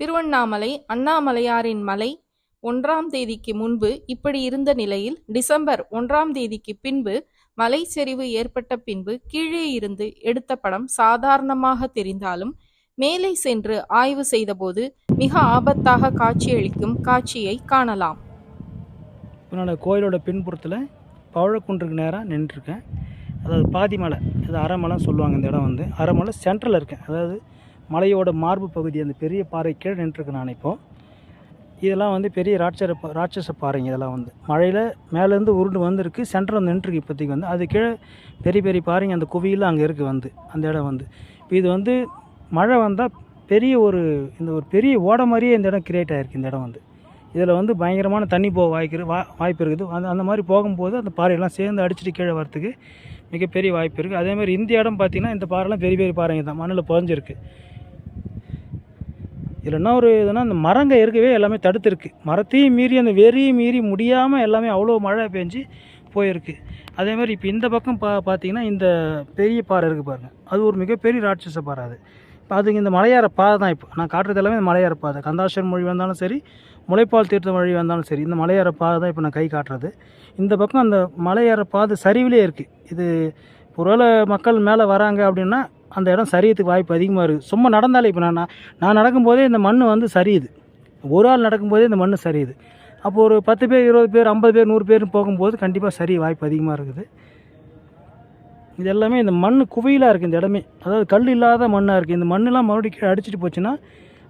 திருவண்ணாமலை அண்ணாமலையாரின் மலை ஒன்றாம் தேதிக்கு முன்பு இப்படி இருந்த நிலையில் டிசம்பர் ஒன்றாம் தேதிக்கு பின்பு மலை சரிவு ஏற்பட்ட பின்பு கீழே இருந்து எடுத்த படம் சாதாரணமாக தெரிந்தாலும் மேலே சென்று ஆய்வு செய்தபோது மிக ஆபத்தாக காட்சியளிக்கும் காட்சியை காணலாம். என்னோட கோயிலோட பின்புறத்தில் பவழக்குன்றுக்கு நேராக நின்றுருக்கேன். அதாவது பாதி மலை இது சொல்லுவாங்க இந்த இடம் வந்து. அரைமலை சென்ட்ரலில் இருக்கேன். அதாவது மலையோட மார்பு பகுதி அந்த பெரிய பாறை கீழே நின்றுருக்கு நான் இப்போது இதெல்லாம் வந்து பெரிய ராட்சர பா- ராட்சச பாறைங்க இதெல்லாம் வந்து. மழையில் மேலேருந்து உருண்டு வந்திருக்கு சென்டரில் நின்றுருக்கு இப்போதைக்கு வந்து. அது கீழே பெரிய பெரிய பாறைங்க அந்த குவியில் அங்கே இருக்குது வந்து அந்த இடம் வந்து. இப்போ இது வந்து மழை வந்தால் பெரிய ஒரு இந்த ஒரு பெரிய ஓடை மாதிரியே இந்த இடம் கிரியேட் ஆகிருக்கு இந்த இடம் வந்து. இதில் வந்து பயங்கரமான தண்ணி போக வாய்க்கிற வா வாய்ப்பு இருக்குது. அந்த அந்த மாதிரி போகும்போது அந்த பாறையெல்லாம் சேர்ந்து அடிச்சிட்டு கீழே வரத்துக்கு மிகப்பெரிய வாய்ப்பு இருக்குது. அதே மாதிரி இந்த இடம் பார்த்திங்கன்னா இந்த பாறைலாம் பெரிய பெரிய பாறைங்க தான். மண்ணில் புதஞ்சிருக்கு. இதில் என்ன ஒரு இதுனா அந்த மரங்க இருக்கவே எல்லாமே தடுத்துருக்கு. மரத்தையும் மீறி அந்த வெறியும் மீறி முடியாமல் எல்லாமே அவ்வளோ மழை பெஞ்சு போயிருக்கு. அதே மாதிரி இப்போ இந்த பக்கம் பா பார்த்தீங்கன்னா இந்த பெரிய பாறை இருக்குது பாருங்கள் அது ஒரு மிகப்பெரிய ராட்சச பாறை அது. இப்போ அதுக்கு இந்த மலையார பாதை தான் இப்போ. நான் காட்டுறது எல்லாமே இந்த மலையார பாதை கந்தாஸ்வரன் மொழி வந்தாலும் சரி முளைப்பால் தீர்த்த மொழி வந்தாலும் சரி இந்த மலையார பாதை தான் இப்போ நான் கை காட்டுறது. இந்த பக்கம் அந்த மலையார பாதை சரிவிலே இருக்குது இது ஒருவேளை மக்கள் மேலே வராங்க அப்படின்னா அந்த இடம் சரியத்துக்கு வாய்ப்பு அதிகமாக இருக்குது. சும்மா நடந்தாலே இப்போ நான் நான் நடக்கும்போதே இந்த மண் வந்து சரியுது. ஒரு ஆள் நடக்கும்போதே இந்த மண் சரியுது. அப்போ ஒரு பத்து பேர் இருபது பேர் ஐம்பது பேர் நூறு பேர் போகும்போது கண்டிப்பாக சரி வாய்ப்பு அதிகமாக இருக்குது. இது எல்லாமே இந்த மண் குவியலாக இருக்குது இந்த இடமே. அதாவது கல் இல்லாத மண்ணாக இருக்குது. இந்த மண்ணெலாம் மறுபடியும் கீழே அடிச்சிட்டு போச்சுன்னா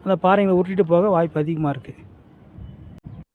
அந்த பாறைங்களை உருட்டிட்டு போக வாய்ப்பு அதிகமாக இருக்குது.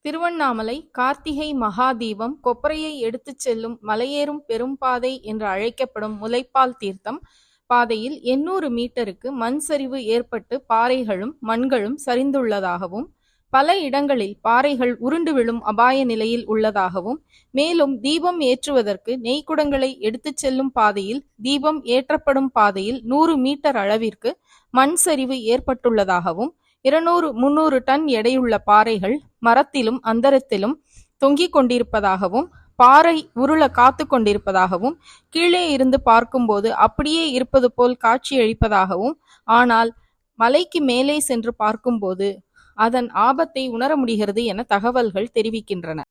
திருவண்ணாமலை கார்த்திகை மகாதீபம் கொப்பரையை எடுத்துச் செல்லும் மலையேறும் பெரும்பாதை என்று அழைக்கப்படும் முலைப்பால் தீர்த்தம் பாதையில் எண்ணூறு மீட்டருக்கு மண் சரிவு ஏற்பட்டு பாறைகளும் மண்களும் சரிந்துள்ளதாகவும் பல இடங்களில் பாறைகள் உருண்டு விழும் அபாய நிலையில் உள்ளதாகவும் மேலும் தீபம் ஏற்றுவதற்கு நெய்க்குடங்களை எடுத்துச் செல்லும் பாதையில் தீபம் ஏற்றப்படும் பாதையில் நூறு மீட்டர் அளவிற்கு மண் சரிவு ஏற்பட்டுள்ளதாகவும் இருநூறு முன்னூறு டன் எடையுள்ள பாறைகள் மரத்திலும் அந்தரத்திலும் தொங்கிக் கொண்டிருப்பதாகவும் பாறை உருள காத்து கொண்டிருப்பதாகவும் கீழே இருந்து பார்க்கும்போது அப்படியே இருப்பது போல் காட்சியளிப்பதாகவும் ஆனால் மலைக்கு மேலே சென்று பார்க்கும்போது அதன் ஆபத்தை உணர முடிகிறது என தகவல்கள் தெரிவிக்கின்றன.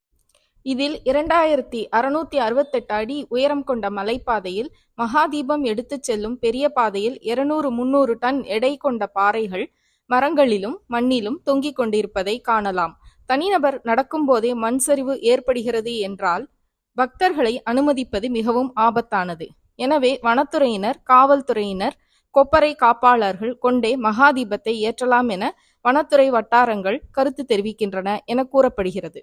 இதில் இரண்டாயிரத்தி அறுநூத்தி அறுபத்தெட்டு அடி உயரம் கொண்ட மலைப்பாதையில் மகாதீபம் எடுத்துச் செல்லும் பெரிய பாதையில் இருநூறு முன்னூறு டன் எடை கொண்ட பாறைகள் மரங்களிலும் மண்ணிலும் தொங்கிக் கொண்டிருப்பதை காணலாம். தனிநபர் நடக்கும்போதே மண் சரிவு ஏற்படுகிறது என்றால் பக்தர்களை அனுமதிப்பது மிகவும் ஆபத்தானது. எனவே வனத்துறையினர் காவல்துறையினர் கொப்பரை காப்பாளர்கள் கொண்டே மகாதீபத்தை ஏற்றலாம் என வனத்துறை வட்டாரங்கள் கருத்து தெரிவிக்கின்றன என கூறப்படுகிறது.